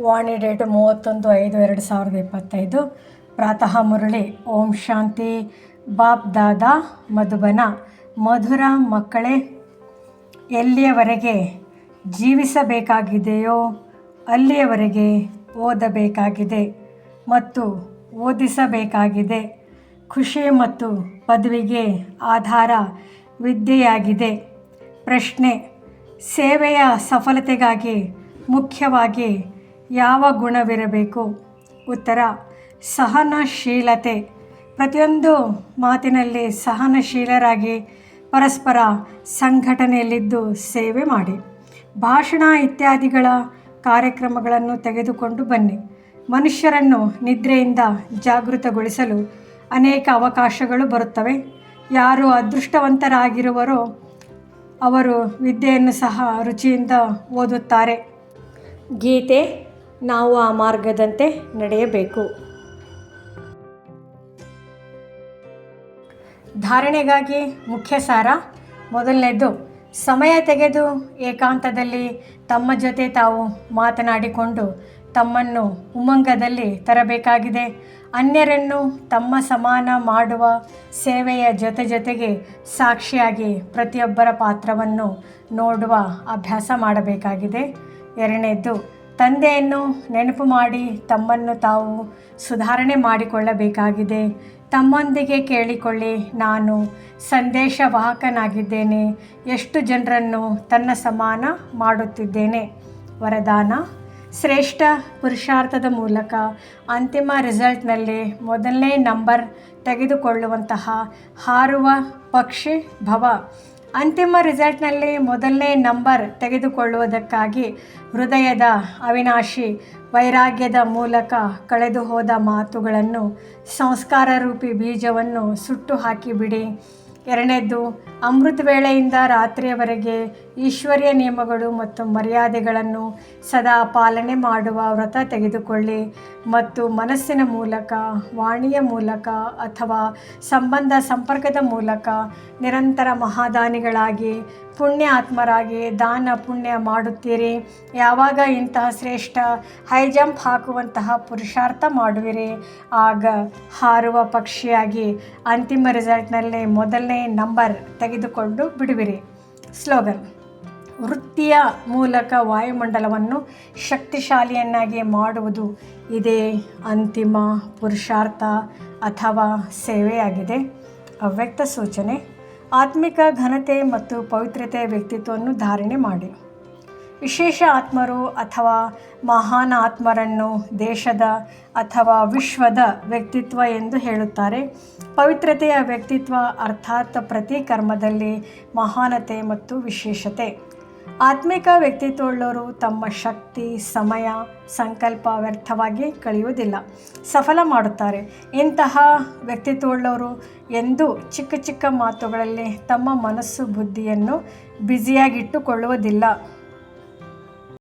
ವಾಣಿ date ಮೂವತ್ತೊಂದು ಐದು ಎರಡು ಸಾವಿರದ ಇಪ್ಪತ್ತೈದು. ಪ್ರಾತಃ ಮುರಳಿ, ಓಂ ಶಾಂತಿ, ಬಾಪ್ ದಾದಾ, ಮಧುಬನ, ಮಧುರ ಮಕ್ಕಳೇ, ಎಲ್ಲಿಯವರೆಗೆ ಜೀವಿಸಬೇಕಾಗಿದೆಯೋ ಅಲ್ಲಿಯವರೆಗೆ ಓದಬೇಕಾಗಿದೆ ಮತ್ತು ಓದಿಸಬೇಕಾಗಿದೆ. ಖುಷಿ ಮತ್ತು ಪದವಿಗೆ ಆಧಾರ ವಿದ್ಯೆಯಾಗಿದೆ. ಪ್ರಶ್ನೆ, ಸೇವೆಯ ಸಫಲತೆಗಾಗಿ ಮುಖ್ಯವಾಗಿ ಯಾವ ಗುಣವಿರಬೇಕು? ಉತ್ತರ, ಸಹನಶೀಲತೆ. ಪ್ರತಿಯೊಂದು ಮಾತಿನಲ್ಲಿ ಸಹನಶೀಲರಾಗಿ ಪರಸ್ಪರ ಸಂಘಟನೆಯಲ್ಲಿದ್ದು ಸೇವೆ ಮಾಡಿ. ಭಾಷಣ ಇತ್ಯಾದಿಗಳ ಕಾರ್ಯಕ್ರಮಗಳನ್ನು ತೆಗೆದುಕೊಂಡು ಬನ್ನಿ. ಮನುಷ್ಯರನ್ನು ನಿದ್ರೆಯಿಂದ ಜಾಗೃತಗೊಳಿಸಲು ಅನೇಕ ಅವಕಾಶಗಳು ಬರುತ್ತವೆ. ಯಾರು ಅದೃಷ್ಟವಂತರಾಗಿರುವರೋ ಅವರು ವಿದ್ಯೆಯನ್ನು ಸಹ ರುಚಿಯಿಂದ ಓದುತ್ತಾರೆ. ಗೀತೆ ನಾವು ಆ ಮಾರ್ಗದಂತೆ ನಡೆಯಬೇಕು. ಧಾರಣೆಗಾಗಿ ಮುಖ್ಯ ಸಾರ, ಮೊದಲನೇದು ಸಮಯ ತೆಗೆದು ಏಕಾಂತದಲ್ಲಿ ತಮ್ಮ ಜೊತೆ ತಾವು ಮಾತನಾಡಿಕೊಂಡು ತಮ್ಮನ್ನು ಉಮಂಗದಲ್ಲಿ ತರಬೇಕಾಗಿದೆ. ಅನ್ಯರನ್ನು ತಮ್ಮ ಸಮಾನ ಮಾಡುವ ಸೇವೆಯ ಜೊತೆ ಜೊತೆಗೆ ಸಾಕ್ಷಿಯಾಗಿ ಪ್ರತಿಯೊಬ್ಬರ ಪಾತ್ರವನ್ನು ನೋಡುವ ಅಭ್ಯಾಸ ಮಾಡಬೇಕಾಗಿದೆ. ಎರಡನೇದ್ದು ತಂದೆಯನ್ನು ನೆನಪು ಮಾಡಿ ತಮ್ಮನ್ನು ತಾವು ಸುಧಾರಣೆ ಮಾಡಿಕೊಳ್ಳಬೇಕಾಗಿದೆ. ತಮ್ಮೊಂದಿಗೆ ಕೇಳಿಕೊಳ್ಳಿ, ನಾನು ಸಂದೇಶವಾಹಕನಾಗಿದ್ದೇನೆ. ಎಷ್ಟು ಜನರನ್ನು ತನ್ನ ಸಮಾನ ಮಾಡುತ್ತಿದ್ದೇನೆ? ವರದಾನ. ಶ್ರೇಷ್ಠ ಪುರುಷಾರ್ಥದ ಮೂಲಕ ಅಂತಿಮ ರಿಸಲ್ಟ್ನಲ್ಲಿ ಮೊದಲನೇ ನಂಬರ್ ತೆಗೆದುಕೊಳ್ಳುವಂತಹ ಹಾರುವ ಪಕ್ಷಿ ಭವ. ಅಂತಿಮ ರಿಸಲ್ಟ್ನಲ್ಲಿ ಮೊದಲನೇ ನಂಬರ್ ತೆಗೆದುಕೊಳ್ಳುವುದಕ್ಕಾಗಿ ಹೃದಯದ ಅವಿನಾಶಿ ವೈರಾಗ್ಯದ ಮೂಲಕ ಕಳೆದು ಹೋದ ಮಾತುಗಳನ್ನು ಸಂಸ್ಕಾರ ರೂಪಿ ಬೀಜವನ್ನು ಸುಟ್ಟು ಹಾಕಿಬಿಡಿ. ಎರಡನೇದ್ದು ಅಮೃತ ವೇಳೆಯಿಂದ ರಾತ್ರಿಯವರೆಗೆ ಈಶ್ವರ್ಯ ನಿಯಮಗಳು ಮತ್ತು ಮರ್ಯಾದೆಗಳನ್ನು ಸದಾ ಪಾಲನೆ ಮಾಡುವ ವ್ರತ ತೆಗೆದುಕೊಳ್ಳಿ ಮತ್ತು ಮನಸ್ಸಿನ ಮೂಲಕ, ವಾಣಿಯ ಮೂಲಕ ಅಥವಾ ಸಂಬಂಧ ಸಂಪರ್ಕದ ಮೂಲಕ ನಿರಂತರ ಮಹಾದಾನಿಗಳಾಗಿ ಪುಣ್ಯ ಆತ್ಮರಾಗಿ ದಾನ ಪುಣ್ಯ ಮಾಡುತ್ತೀರಿ. ಯಾವಾಗ ಇಂತಹ ಶ್ರೇಷ್ಠ ಹೈ ಜಂಪ್ ಹಾಕುವಂತಹ ಪುರುಷಾರ್ಥ ಮಾಡುವಿರಿ, ಆಗ ಹಾರುವ ಪಕ್ಷಿಯಾಗಿ ಅಂತಿಮ ರಿಸಲ್ಟ್ನಲ್ಲಿ ಮೊದಲನೇ ನಂಬರ್ ತೆಗೆದುಕೊಂಡು ಬಿಡುವಿರಿ. ಸ್ಲೋಗನ್, ವೃತ್ತಿಯ ಮೂಲಕ ವಾಯುಮಂಡಲವನ್ನು ಶಕ್ತಿಶಾಲಿಯನ್ನಾಗಿ ಮಾಡುವುದು ಇದೇ ಅಂತಿಮ ಪುರುಷಾರ್ಥ ಅಥವಾ ಸೇವೆಯಾಗಿದೆ. ಅವ್ಯಕ್ತ ಸೂಚನೆ, ಆತ್ಮಿಕ ಘನತೆ ಮತ್ತು ಪವಿತ್ರತೆಯ ವ್ಯಕ್ತಿತ್ವವನ್ನು ಧಾರಣೆ ಮಾಡಿ. ವಿಶೇಷ ಆತ್ಮರು ಅಥವಾ ಮಹಾನ್ ಆತ್ಮರನ್ನು ದೇಶದ ಅಥವಾ ವಿಶ್ವದ ವ್ಯಕ್ತಿತ್ವ ಎಂದು ಹೇಳುತ್ತಾರೆ. ಪವಿತ್ರತೆಯ ವ್ಯಕ್ತಿತ್ವ ಅರ್ಥಾತ್ ಪ್ರತಿ ಕರ್ಮದಲ್ಲಿ ಮಹಾನತೆ ಮತ್ತು ವಿಶೇಷತೆ. ಆತ್ಮಿಕ ವ್ಯಕ್ತಿತ್ವವುಳ್ಳವರು ತಮ್ಮ ಶಕ್ತಿ, ಸಮಯ, ಸಂಕಲ್ಪ ವ್ಯರ್ಥವಾಗಿ ಕಳೆಯುವುದಿಲ್ಲ. ಸಫಲ ಮಾಡುತ್ತಾರೆ. ಇಂತಹ ವ್ಯಕ್ತಿತ್ವವುಳ್ಳವರು ಎಂದು ಚಿಕ್ಕ ಚಿಕ್ಕ ಮಾತುಗಳಲ್ಲಿ ತಮ್ಮ ಮನಸ್ಸು ಬುದ್ಧಿಯನ್ನು ಬ್ಯುಸಿಯಾಗಿಟ್ಟುಕೊಳ್ಳುವುದಿಲ್ಲ.